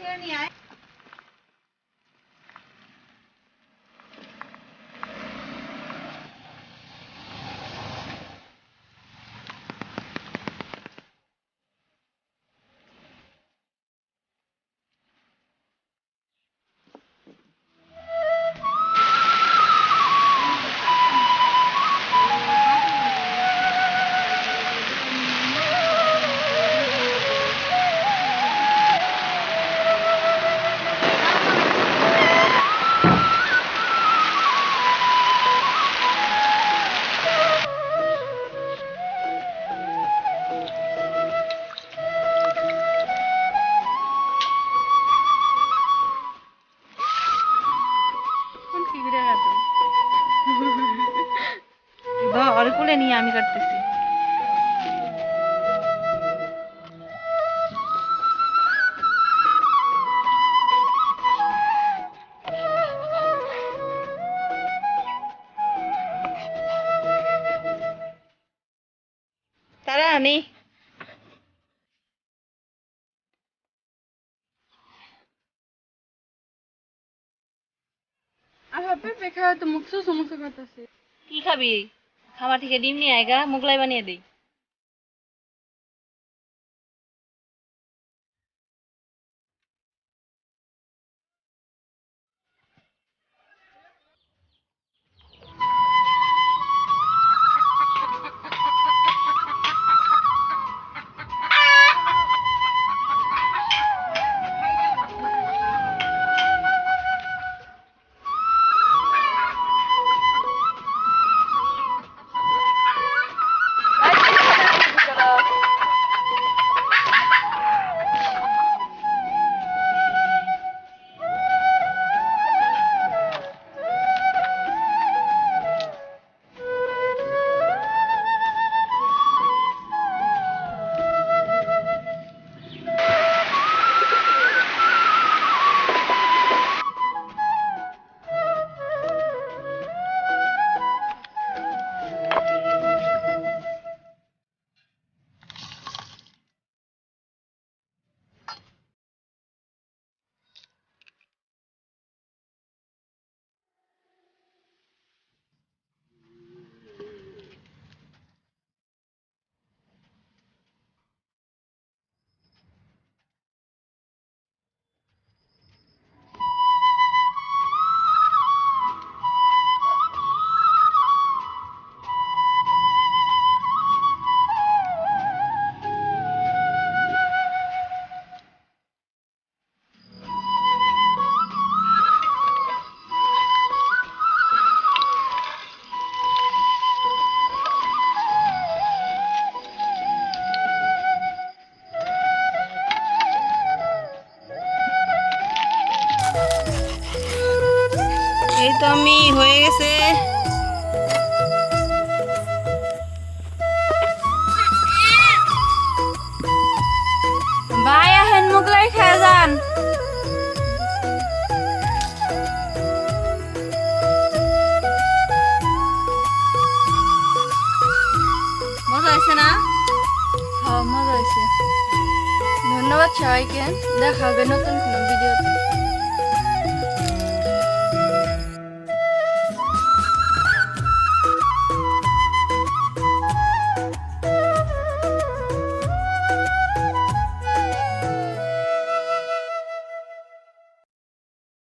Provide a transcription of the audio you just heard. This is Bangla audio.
ছেড়ে নিয়ে আয় কোন ওর কোলে নিয়ে আমি কাটতেছি। তারা নেই পেঁপে খাওয়া তো মুখ সমস্যা করতেছে কি খাবি? খাবার থেকে ডিম নিয়ে আয় গা মোগলাই বানিয়ে দেই। এই তো আমি হয়ে গেছে। ভাই, আহেন মোগলাই খেয়ে যান। হ্যাঁ ধন্যবাদ সবাইকে। দেখা হবে নতুন কোনো ভিডিওতে